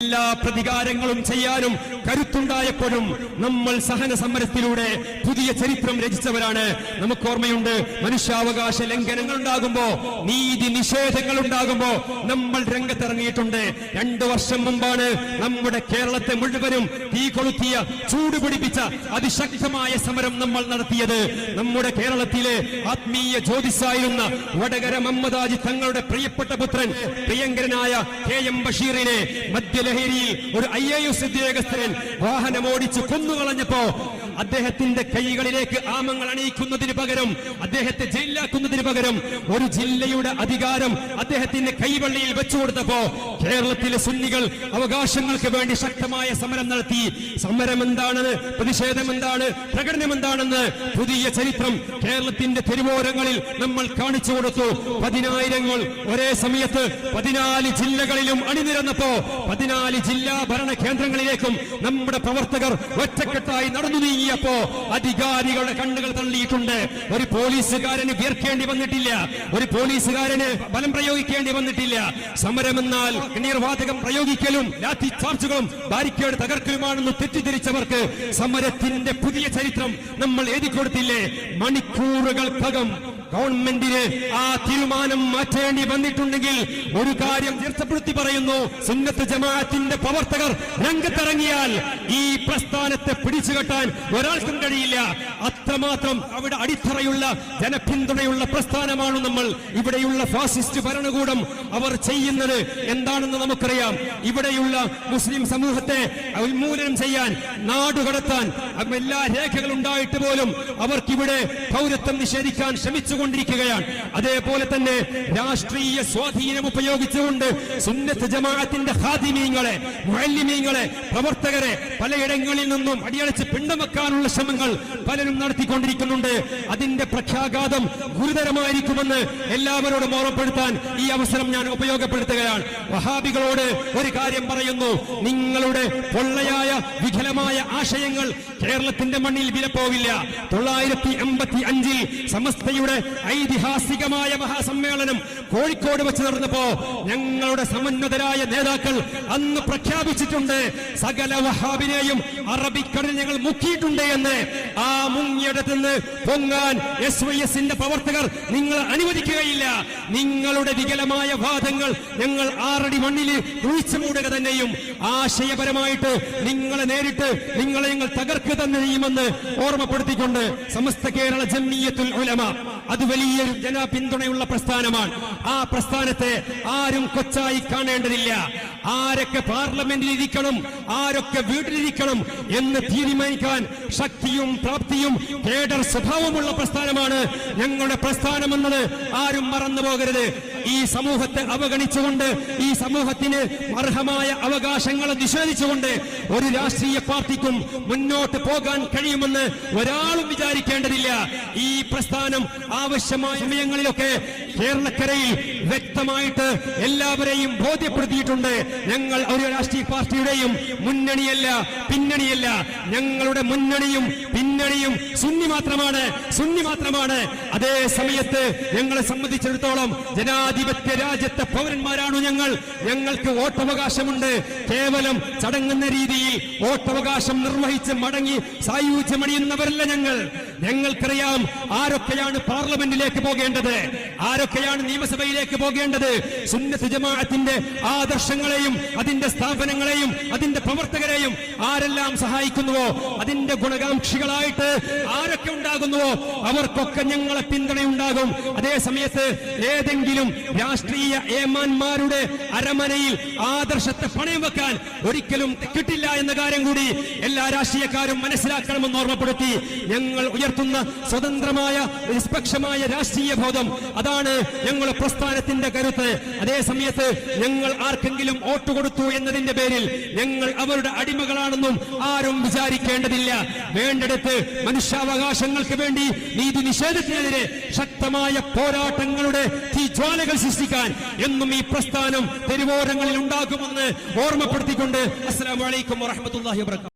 എല്ലാ പ്രതികാരങ്ങളും ചെയ്യാനും കരുത്തുണ്ടായപ്പോഴും നമ്മൾ സഹന സമരത്തിലൂടെ പുതിയ ചരിത്രം രചിച്ചവരാണ്. നമുക്ക് ഓർമ്മയുണ്ട് മനുഷ്യാവകാശ ലംഘനങ്ങൾ ഉണ്ടാകുമ്പോ നീതി നിഷേധങ്ങൾ ഉണ്ടാകുമ്പോ നമ്മൾ രംഗത്തിറങ്ങിയിട്ടുണ്ട്. രണ്ടു വർഷം മുമ്പാണ് നമ്മുടെ കേരളത്തെ മുഴുവനും തീ കൊളുത്തിയ ചൂടുപിടിപ്പിച്ച അതിശക്തമായ സമരം നമ്മൾ നടത്തിയത്. നമ്മുടെ കേരളത്തിലെ ആത്മീയ ജ്യോതിസായിരുന്ന വടകര മമ്മദാജി തങ്ങളുടെ പ്രിയപ്പെട്ട പുത്രൻ പ്രിയങ്കരനായ കെ എം ബഷീറിനെ മദ്യലഹരിയിൽ ഒരു ഐ എ എസ് ഉദ്യോഗസ്ഥരൻ വാഹനമോടിച്ച് കൊന്നുകളഞ്ഞപ്പോ അദ്ദേഹത്തിന്റെ കൈകളിലേക്ക് ആമങ്ങൾ അണിയിക്കുന്നതിന് പകരം അദ്ദേഹത്തെ ജയിലാക്കുന്നതിന് പകരം ഒരു ജില്ലയുടെ അധികാരം അദ്ദേഹത്തിന്റെ കൈവള്ളിയിൽ വെച്ചു കൊടുത്തപ്പോ കേരളത്തിലെ സുന്നികൾ അവകാശങ്ങൾക്ക് വേണ്ടി ശക്തമായ സമരം നടത്തി. സമരം എന്താണെന്ന് പ്രതിഷേധം എന്താണ് പ്രകടനം എന്താണെന്ന് പുതിയ ചരിത്രം കേരളത്തിന്റെ തെരുവോരങ്ങളിൽ നമ്മൾ കാണിച്ചു കൊടുത്തു. പതിനായിരങ്ങൾ ഒരേ സമയത്ത് പതിനാല് ജില്ലകളിലും അണിനിരന്നപ്പോ പതിനാല് ജില്ലാ ഭരണ കേന്ദ്രങ്ങളിലേക്കും നമ്മുടെ പ്രവർത്തകർ ഒറ്റക്കെട്ടായി നടന്നു നീങ്ങിയപ്പോ അധികാരികളുടെ കണ്ണുകൾ തള്ളിയിട്ടുണ്ട്. ഒരു പോലീസുകാരന് വീർക്കേണ്ടി വന്നിട്ടില്ല. ഒരു പോലീസുകാരന് ബലം പ്രയോഗിക്കേണ്ടി വന്നിട്ടില്ല. സമരമെന്നാൽ കണ്ണീർവാതകം പ്രയോഗിക്കലും ലാത്തി ചാർജുകളും ബാരിക്കേഡ് തകർക്കലുമാണെന്ന് തെറ്റിദ്ധരിച്ചവർക്ക് സമരത്തിന്റെ പുതിയ ചരിത്രം നമ്മൾ എഴുതി കൊടുത്തില്ലേ? മണിക്കൂറുകൾക്കകം ഗവൺമെന്റിന് ആ തീരുമാനം മാറ്റേണ്ടി വന്നിട്ടുണ്ടെങ്കിൽ ഒരു കാര്യം തീർച്ചപ്പെടുത്തി പറയുന്നു. സുന്നത്ത് ജമാഅത്തിന്റെ പ്രവർത്തകർ രംഗത്തിറങ്ങിയാൽ ഈ പ്രസ്ഥാനത്തെ പിടിച്ചുകെട്ടാൻ ഒരാൾക്കും കഴിയില്ല. അത്രമാത്രം അവിടെ അടിത്തറയുള്ള ജനപിന്തുണയുള്ള പ്രസ്ഥാനമാണ് നമ്മൾ. ഇവിടെയുള്ള ഫാസിസ്റ്റ് ഭരണകൂടം അവർ ചെയ്യുന്നത് എന്താണെന്ന് നമുക്കറിയാം. ഇവിടെയുള്ള മുസ്ലിം സമൂഹത്തെ ഉന്മൂലനം ചെയ്യാൻ നാടുകടത്താൻ എല്ലാ രേഖകളുണ്ടായിട്ട് പോലും അവർക്കിവിടെ പൗരത്വം നിഷേധിക്കാൻ ശ്രമിച്ചുകൊണ്ടിരിക്കുകയാണ് അതേപോലെ തന്നെ രാഷ്ട്രീയ സ്വാധീനം ഉപയോഗിച്ചുകൊണ്ട് സുന്നത്ത് ജമാഅത്തിന്റെ ഹാദിമീങ്ങളെ മുഅല്ലിമീങ്ങളെ പ്രവർത്തകരെ പലയിടങ്ങളിൽ നിന്നും അടിയടച്ച് പിണ്ടം വെക്കാനുള്ള ശ്രമങ്ങൾ പലരും നടത്തിക്കൊണ്ടിരിക്കുന്നുണ്ട്. അതിന്റെ പ്രഖ്യാഘാതം ഗുരുതരമായിരിക്കുമെന്ന് എല്ലാവരോടും ഓർമ്മപ്പെടുത്താൻ ഈ അവസരം ഞാൻ ഉപയോഗപ്പെടുത്തുകയാണ്. വഹാബികളോട് ഒരു കാര്യം പറയുന്നു. നിങ്ങളുടെ പൊള്ളയായ വികലമായ ആശയങ്ങൾ കേരളത്തിന്റെ മണ്ണിൽ വിലപ്പോവില്ല. തൊള്ളായിരത്തി എൺപത്തി അഞ്ചിൽ സമസ്തയുടെ ഐതിഹാസികമായ മഹാസമ്മേളനം കോഴിക്കോട് വെച്ച് നടന്നപ്പോ ഞങ്ങളുടെ സമന്വതരായ നേതാക്കൾ അന്ന് പ്രഖ്യാപിച്ചിട്ടുണ്ട് സകല വഹാബിനെയും അറബിക്കടൽ ഞങ്ങൾ മുക്കിയിട്ടുണ്ട് എന്ന്. ആ മുങ്ങിയിടത്ത് നിന്ന് പൊങ്ങാൻ എസ് വൈ എസിന്റെ പ്രവർത്തകർ നിങ്ങൾ അനുവദിക്കുകയില്ല. നിങ്ങളുടെ വികലമായ വാദങ്ങൾ ഞങ്ങൾ ആറടി മണ്ണിൽ കുഴിച്ചു മൂടുക തന്നെയും ആശയപരമായിട്ട് നിങ്ങളെ നേരിട്ട് നിങ്ങളെ ഞങ്ങൾ തകർക്കുക തന്നെ ഓർമ്മപ്പെടുത്തിക്കൊണ്ട് സമസ്ത കേരള ജമ്മിയത്തുൽ ഉലമ അത് വലിയൊരു ജനപിന്തുണയുള്ള പ്രസ്ഥാനമാണ്. ആ പ്രസ്ഥാനത്തെ ആരും കൊച്ചായി കാണേണ്ടതില്ല. ആരൊക്കെ പാർലമെന്റിൽ ഇരിക്കണം ആരൊക്കെ വീട്ടിലിരിക്കണം എന്ന് തീരുമാനിക്കാൻ ശക്തിയും പ്രാപ്തിയും കേഡർ സ്വഭാവമുള്ള പ്രസ്ഥാനമാണ്. ഞങ്ങളുടെ പ്രസ്ഥാനം എന്നത് ആരും മറന്നു പോകരുത്. ഈ സമൂഹത്തെ അവഗണിച്ചുകൊണ്ട് ഈ സമൂഹത്തിന് അർഹമായ അവകാശങ്ങളെ നിഷേധിച്ചുകൊണ്ട് ഒരു രാഷ്ട്രീയ പാർട്ടിക്കും മുന്നോട്ട് പോകാൻ കഴിയുമെന്ന് ഒരാളും വിചാരിക്കേണ്ടതില്ല. ഈ പ്രസ്ഥാനം ആവശ്യമായ സമയങ്ങളിലൊക്കെ കേരളക്കരയിൽ വ്യക്തമായിട്ട് എല്ലാവരെയും ബോധ്യപ്പെടുത്തിയിട്ടുണ്ട്. ഞങ്ങൾ ഒരു രാഷ്ട്രീയ പാർട്ടിയുടെയും മുന്നണിയല്ല പിന്നണിയല്ല. ഞങ്ങളുടെ മുന്നണിയും പിന്നണിയും സുന്നി മാത്രമാണ് സുന്നി മാത്രമാണ്. അതേ സമയത്ത് ഞങ്ങളെ സംബന്ധിച്ചിടത്തോളം ജനാധിപത്യ രാജ്യത്തെ പൗരന്മാരാണ് ഞങ്ങൾ? ഞങ്ങൾക്ക് വോട്ടവകാശമുണ്ട്. കേവലം ചടങ്ങുന്ന രീതിയിൽ വോട്ടവകാശം നിർവഹിച്ച് മടങ്ങി സായുജ്യമണിയുന്നവരല്ല ഞങ്ങൾ. ഞങ്ങൾക്കറിയാം ആരൊക്കെയാണ് പാർലമെന്റിലേക്ക് പോകേണ്ടത്? ആരൊക്കെയാണ് നിയമസഭയിലേക്ക് പോകേണ്ടത്? സുന്നത്ത് ജമാഅത്തിന്റെ ആദർശങ്ങളെയും അതിന്റെ സ്ഥാപനങ്ങളെയും അതിന്റെ പ്രവർത്തകരെയും ആരെല്ലാം സഹായിക്കുന്നുവോ? അതിന്റെ ഗുണകാംക്ഷികളായിട്ട് ആരൊക്കെ ഉണ്ടാകുന്നുവോ? അവർക്കൊക്കെ ഞങ്ങളെ പിന്തുണയുണ്ടാകും. അതേ സമയത്ത് ഏതെങ്കിലും രാഷ്ട്രീയ ഏമാന്മാരുടെ അരമനയിൽ ആദർശത്തെ പണയം വെക്കാൻ ഒരിക്കലും കിട്ടില്ല എന്ന കാര്യം കൂടി എല്ലാ രാഷ്ട്രീയക്കാരും മനസ്സിലാക്കണമെന്ന് ഓർമ്മപ്പെടുത്തി ഞങ്ങൾ ഉയർത്തുന്ന സ്വതന്ത്രമായ നിഷ്പക്ഷമായ രാഷ്ട്രീയ ബോധം. അതാണ് ഞങ്ങളുടെ പ്രസ്ഥാനത്തിന്റെ കരുത്ത്. അതേ സമയത്ത് ഞങ്ങൾ ആർക്കെങ്കിലും വോട്ട് കൊടുത്തു എന്നതിന്റെ പേരിൽ ഞങ്ങൾ അവരുടെ അടിമകളാണെന്നും ആരും വിചാരിക്കേണ്ടതില്ല. വേണ്ടെടുത്ത് മനുഷ്യാവകാശങ്ങൾക്ക് വേണ്ടി നീതി നിഷേധത്തിനെതിരെ ശക്തമായ പോരാട്ടങ്ങളുടെ തീജ്വാലകൾ സൃഷ്ടിക്കാൻ എന്നും ഈ പ്രസ്ഥാനം തെരുവോരങ്ങളിൽ ഉണ്ടാകുമെന്ന് ഓർമ്മപ്പെടുത്തിക്കൊണ്ട് അസ്സാം വലൈക്കും വറഹ്മത്തുള്ളാഹി വബറകാതുഹു